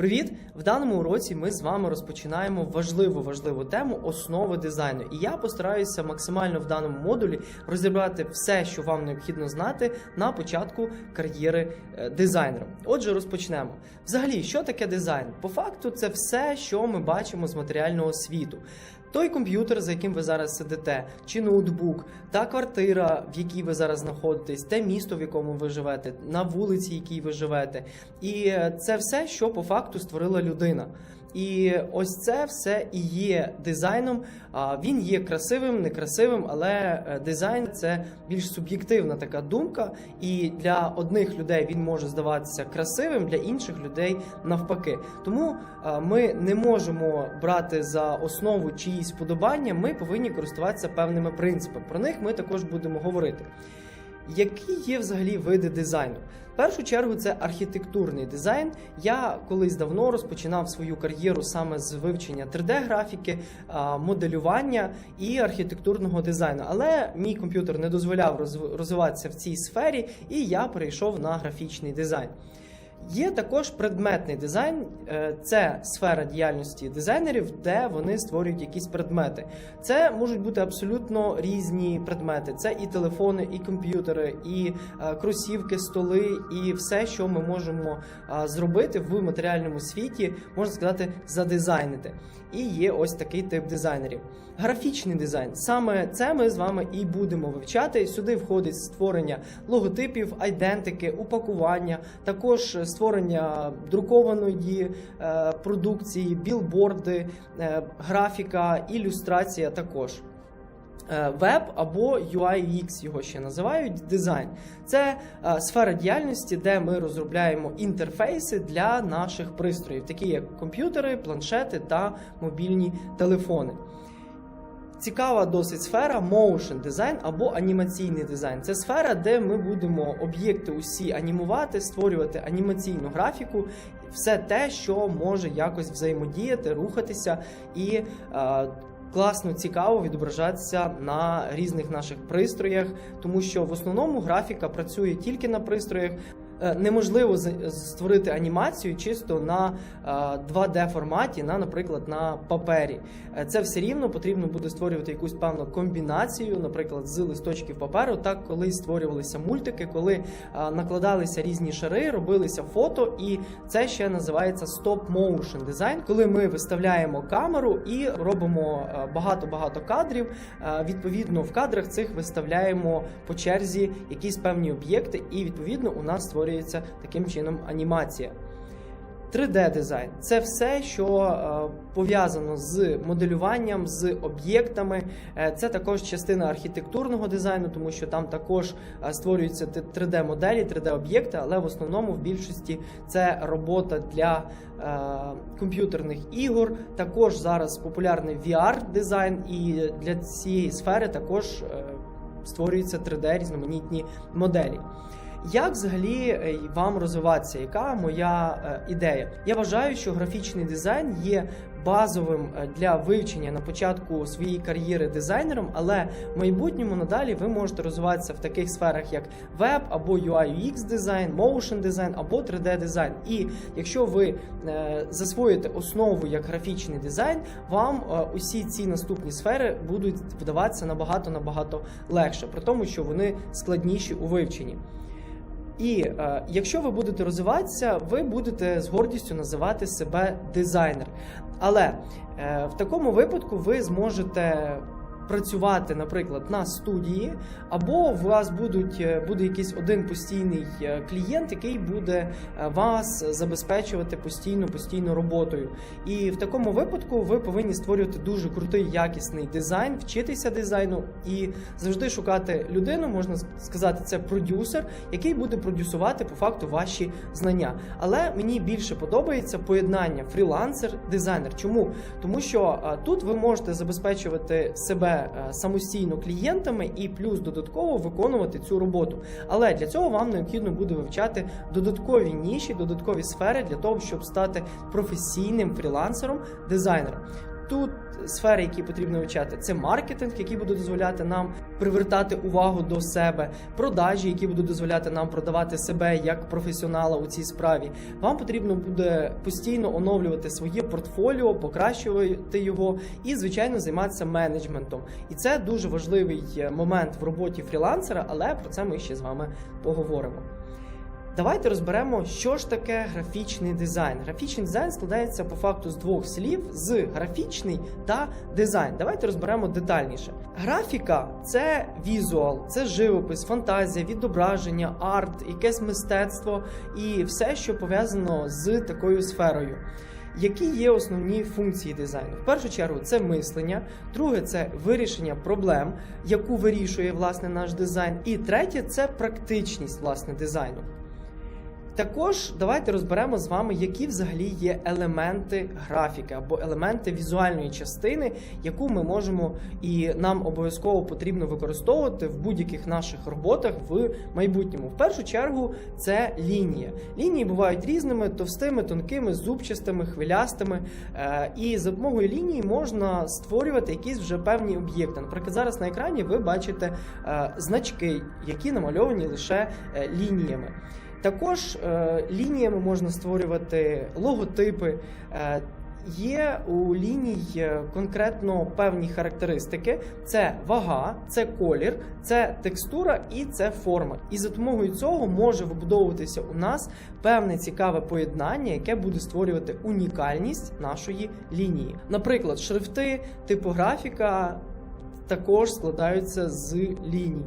Привіт! В даному уроці ми з вами розпочинаємо важливу важливу тему основи дизайну. І я постараюся максимально в даному модулі розібрати все, що вам необхідно знати на початку кар'єри е, дизайнера. Отже, розпочнемо. Взагалі, що таке дизайн? По факту, це все, що ми бачимо з матеріального світу. Той комп'ютер, за яким ви зараз сидите, чи ноутбук, та квартира, в якій ви зараз знаходитесь, те місто, в якому ви живете, на вулиці, в якій ви живете. І е, це все, що по факту створила людина. І ось це все і є дизайном. Він є красивим, некрасивим, але е, дизайн це більш суб'єктивна така думка. І для одних людей він може здаватися красивим, для інших людей навпаки. Тому е, ми не можемо брати за основу чиїсь вподобання. Ми повинні користуватися певними принципами. Про них ми також будемо говорити. Які є взагалі види дизайну? В першу чергу це архітектурний дизайн. Я колись давно розпочинав свою кар'єру саме з вивчення 3D-графіки, моделювання і архітектурного дизайну. Але мій комп'ютер не дозволяв розвиватися в цій сфері, і я перейшов на графічний дизайн. Є також предметний дизайн, Е, це сфера діяльності дизайнерів, де вони створюють якісь предмети. Це можуть бути абсолютно різні предмети. Це і телефони, і комп'ютери, і е, кросівки, столи, і все, що ми можемо е, зробити в матеріальному світі, можна сказати, задизайнити. І є ось такий тип дизайнерів. Графічний дизайн. Саме це ми з вами і будемо вивчати. Сюди входить створення логотипів, айдентики, упакування, також створення друкованої е, продукції, білборди, е, графіка, ілюстрація також. Е, Веб або UI UX його ще називають дизайн. Це сфера діяльності, де ми розробляємо інтерфейси для наших пристроїв, такі як комп'ютери, планшети та мобільні телефони. Цікава досить сфера motion дизайн або анімаційний дизайн. Це сфера, де ми будемо об'єкти усі анімувати, створювати анімаційну графіку, все те, що може якось взаємодіяти, рухатися і е, класно, цікаво відображатися на різних наших пристроях, тому що в основному графіка працює тільки на пристроях. Е, Неможливо створити анімацію чисто на е, 2D форматі, на, наприклад, на папері. Е, Це все рівно потрібно буде створювати якусь певну комбінацію, наприклад, з листочків паперу. Так колись створювалися мультики, коли е, накладалися різні шари, робилися фото, і це ще називається стоп-моушен дизайн, коли ми виставляємо камеру і робимо е, багато-багато кадрів. Е, Відповідно, в кадрах цих виставляємо по черзі якісь певні об'єкти, і відповідно у нас створюється таким чином анімація. 3D дизайн це все, що е, пов'язано з моделюванням, з об'єктами. Е, Це також частина архітектурного дизайну, тому що там також е, створюються 3D моделі, 3D об'єкти, але в основному в більшості це робота для комп'ютерних ігор. Також зараз популярний VR дизайн, і для цієї сфери також створюються 3D різноманітні моделі. Як взагалі е, вам розвиватися? Яка моя е, ідея? Я вважаю, що графічний дизайн є базовим е, для вивчення на початку своєї кар'єри дизайнером, але в майбутньому надалі ви можете розвиватися в таких сферах, як веб або UI UX дизайн, motion дизайн або 3D дизайн. І якщо ви засвоїте основу як графічний дизайн, вам усі ці наступні сфери будуть вдаватися набагато набагато легше, при тому, що вони складніші у вивченні. І е, якщо ви будете розвиватися, ви будете з гордістю називати себе дизайнер. Але е, в такому випадку ви зможете працювати, наприклад, на студії, або у вас будуть, е, буде якийсь один постійний е, клієнт, який буде е, вас забезпечувати постійно постійно роботою. І в такому випадку ви повинні створювати дуже крутий якісний дизайн, вчитися дизайну і завжди шукати людину, можна сказати, це продюсер, який буде продюсувати по факту ваші знання. Але мені більше подобається поєднання фрілансер-дизайнер. Чому? Тому що тут ви можете забезпечувати себе е, самостійно клієнтами і плюс додатково виконувати цю роботу. Але для цього вам необхідно буде вивчати додаткові ніші, додаткові сфери для того, щоб стати професійним фрілансером, дизайнером. Тут сфери, які потрібно вивчати, це маркетинг, який буде дозволяти нам привертати увагу до себе, продажі, які будуть дозволяти нам продавати себе як професіонала у цій справі. Вам потрібно буде постійно оновлювати своє портфоліо, покращувати його і, звичайно, займатися менеджментом. І це дуже важливий е, момент в роботі фрілансера, але про це ми ще з вами поговоримо. Давайте розберемо, що ж таке графічний дизайн. Графічний дизайн складається по факту з двох слів: з графічний та дизайн. Давайте розберемо детальніше. Графіка це візуал, це живопис, фантазія, відображення, арт, якесь мистецтво і все, що пов'язано з такою сферою. Які є основні функції дизайну? В першу чергу це мислення, друге це вирішення проблем, яку вирішує власне наш дизайн, і третє це практичність власне дизайну. Також давайте розберемо з вами, які взагалі є елементи графіки або елементи візуальної частини, яку ми можемо і нам обов'язково потрібно використовувати в будь-яких наших роботах в майбутньому. В першу чергу це лінія. Лінії бувають різними: товстими, тонкими, зубчастими, хвилястими. Е, І за допомогою лінії можна створювати якісь вже певні об'єкти. Наприклад, зараз на екрані ви бачите е, значки, які намальовані лише е, лініями. Також е, лініями можна створювати логотипи. Е, Є у ліній е, конкретно певні характеристики: це вага, це колір, це текстура і це форма. І за допомогою цього може вибудовуватися у нас певне цікаве поєднання, яке буде створювати унікальність нашої лінії. Наприклад, шрифти, типографіка також складаються з ліній.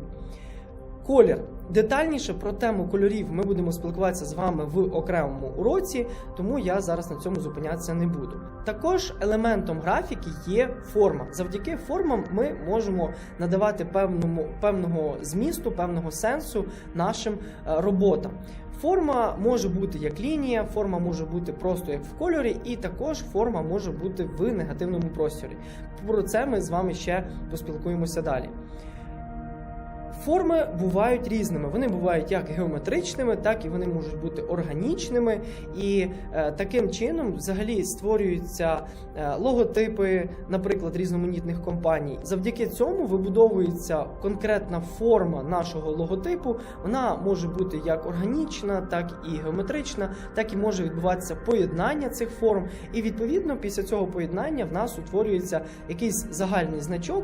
Колір. Детальніше про тему кольорів ми будемо спілкуватися з вами в окремому уроці, тому я зараз на цьому зупинятися не буду. Також елементом графіки є форма. Завдяки формам ми можемо надавати певному, певного змісту, певного сенсу нашим е, роботам. Форма може бути як лінія, форма може бути просто як в кольорі, і також форма може бути в негативному просторі. Про це ми з вами ще поспілкуємося далі. Форми бувають різними. Вони бувають як геометричними, так і вони можуть бути органічними. І е, таким чином взагалі створюються е, логотипи, наприклад, різноманітних компаній. Завдяки цьому вибудовується конкретна форма нашого логотипу. Вона може бути як органічна, так і геометрична, так і може відбуватися поєднання цих форм. І відповідно після цього поєднання в нас утворюється якийсь загальний значок.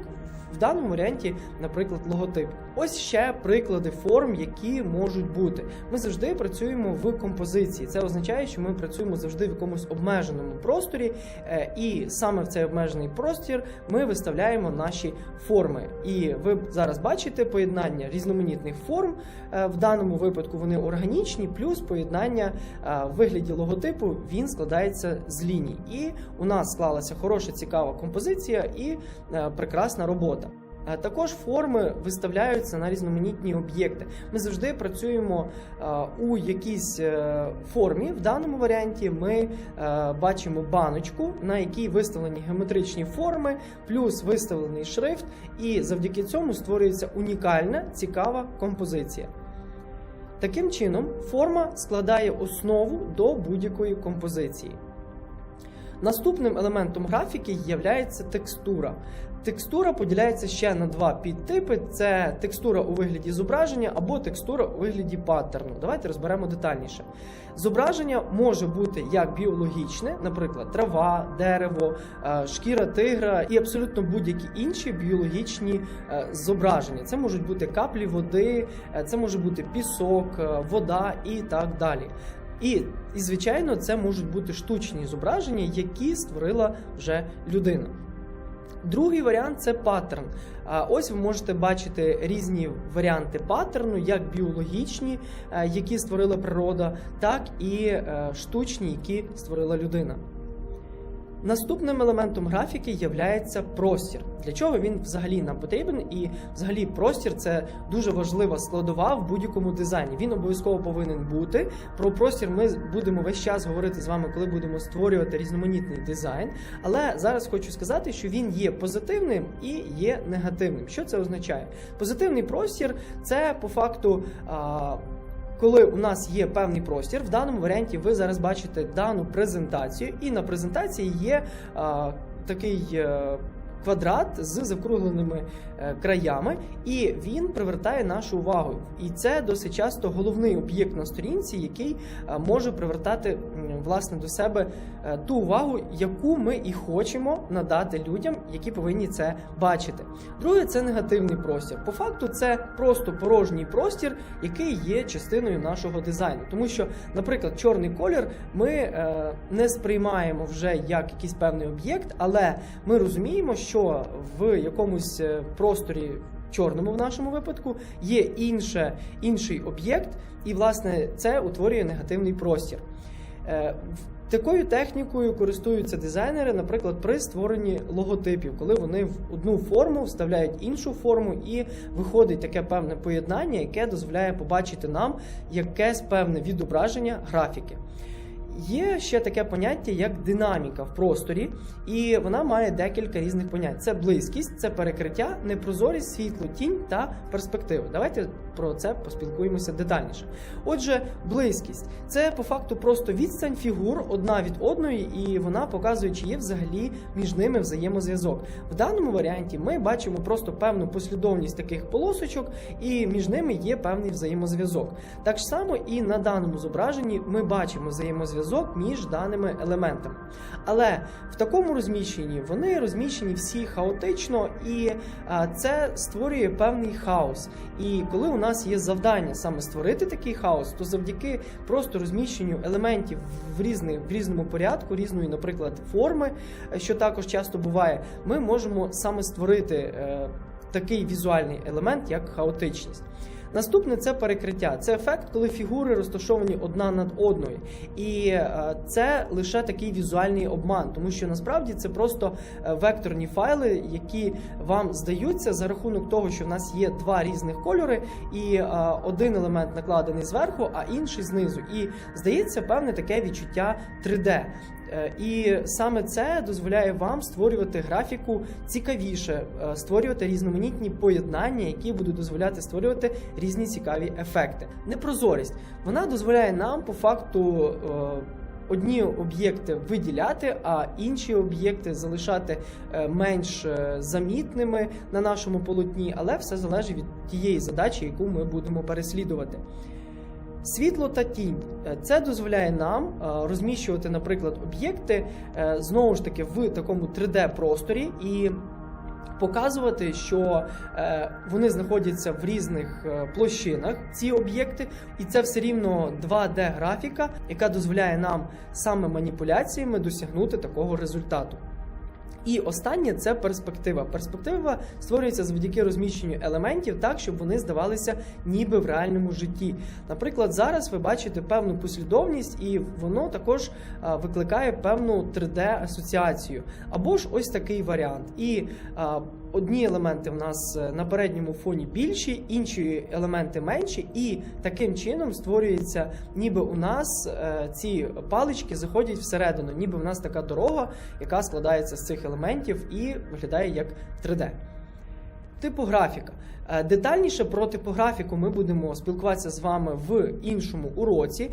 В даному варіанті, наприклад, логотип. Ось ще приклади форм, які можуть бути. Ми завжди працюємо в композиції. Це означає, що ми працюємо завжди в якомусь обмеженому просторі, е, і саме в цей обмежений простір ми виставляємо наші форми. І ви зараз бачите поєднання різноманітних форм. Е, В даному випадку вони органічні, плюс поєднання е, в вигляді логотипу він складається з ліній. І у нас склалася хороша, цікава композиція і прекрасна робота. Також форми виставляються на різноманітні об'єкти. Ми завжди працюємо е, у якійсь е, формі. В даному варіанті ми е, бачимо баночку, на якій виставлені геометричні форми, плюс виставлений шрифт, і завдяки цьому створюється унікальна цікава композиція. Таким чином, форма складає основу до будь-якої композиції. Наступним елементом графіки є текстура. Текстура поділяється ще на два підтипи: це текстура у вигляді зображення або текстура у вигляді паттерну. Давайте розберемо детальніше. Зображення може бути як біологічне, наприклад, трава, дерево, е, шкіра тигра і абсолютно будь-які інші біологічні е, зображення. Це можуть бути каплі води, е, це може бути пісок, вода і так далі. І, і звичайно, це можуть бути штучні зображення, які створила вже людина. Другий варіант це паттерн. Ось ви можете бачити різні варіанти паттерну, як біологічні, е, які створила природа, так і е, штучні, які створила людина. Наступним елементом графіки є простір. Для чого він взагалі нам потрібен? І взагалі простір це дуже важлива складова в будь-якому дизайні. Він обов'язково повинен бути. Про простір ми будемо весь час говорити з вами, коли будемо створювати різноманітний дизайн. Але зараз хочу сказати, що він є позитивним і є негативним. Що це означає? Позитивний простір це по факту. А, коли у нас є певний простір, в даному варіанті ви зараз бачите дану презентацію, і на презентації є а, такий. Квадрат з закругленими е, краями, і він привертає нашу увагу. І це досить часто головний об'єкт на сторінці, який е, може привертати власне до себе е, ту увагу, яку ми і хочемо надати людям, які повинні це бачити. Друге, це негативний простір. По факту, це просто порожній простір, який є частиною нашого дизайну. Тому що, наприклад, чорний колір ми не сприймаємо вже як якийсь певний об'єкт, але ми розуміємо, що в якомусь е, просторі. Чорному в нашому випадку є інше, інший об'єкт, і власне це утворює негативний простір. Е, Такою технікою користуються дизайнери, наприклад, при створенні логотипів, коли вони в одну форму вставляють іншу форму, і виходить таке певне поєднання, яке дозволяє побачити нам якесь певне відображення графіки. Є ще таке поняття, як динаміка в просторі, і вона має декілька різних понять: це близькість, це перекриття, непрозорість, світло, тінь та перспектива. Давайте про це поспілкуємося детальніше. Отже, близькість це по факту просто відстань фігур одна від одної, і вона показує, чи є взагалі між ними взаємозв'язок. В даному варіанті ми бачимо просто певну послідовність таких полосочок, і між ними є певний взаємозв'язок. Так само і на даному зображенні ми бачимо взаємозв'язок між даними елементами. Але в такому розміщенні вони розміщені всі хаотично, і це створює певний хаос. І коли у нас є завдання саме створити такий хаос, то завдяки просто розміщенню елементів в різних в різному порядку, різної, наприклад, форми, що також часто буває, ми можемо саме створити е, такий візуальний елемент, як хаотичність. Наступне це перекриття. Це ефект, коли фігури розташовані одна над одною. І е, це лише такий візуальний обман, тому що насправді це просто е, векторні файли, які вам здаються за рахунок того, що в нас є два різних кольори, і е, один елемент накладений зверху, а інший знизу. І здається певне таке відчуття 3D. Е, І саме це дозволяє вам створювати графіку цікавіше, е, створювати різноманітні поєднання, які будуть дозволяти створювати різні цікаві ефекти. Непрозорість вона дозволяє нам по факту. е, Одні об'єкти виділяти, а інші об'єкти залишати менш замітними на нашому полотні, але все залежить від тієї задачі, яку ми будемо переслідувати. Світло та тінь Е, це дозволяє нам е, розміщувати, наприклад, об'єкти е, знову ж таки в такому 3D-просторі і показувати, що вони знаходяться в різних площинах, ці об'єкти, і це все рівно 2D-графіка, яка дозволяє нам саме маніпуляціями досягнути такого результату. І останнє це перспектива. Перспектива створюється завдяки розміщенню елементів так, щоб вони здавалися ніби в реальному житті. Наприклад, зараз ви бачите певну послідовність, і воно також викликає певну 3D-асоціацію. Або ж ось такий варіант. І а, одні елементи в нас е, на передньому фоні більші, інші елементи менші, і таким чином створюється, ніби у нас е, ці палички заходять всередину, ніби в нас така дорога, яка складається з цих елементів і виглядає як 3D. Типографіка. Е, Детальніше про типографіку ми будемо спілкуватися з вами в іншому уроці.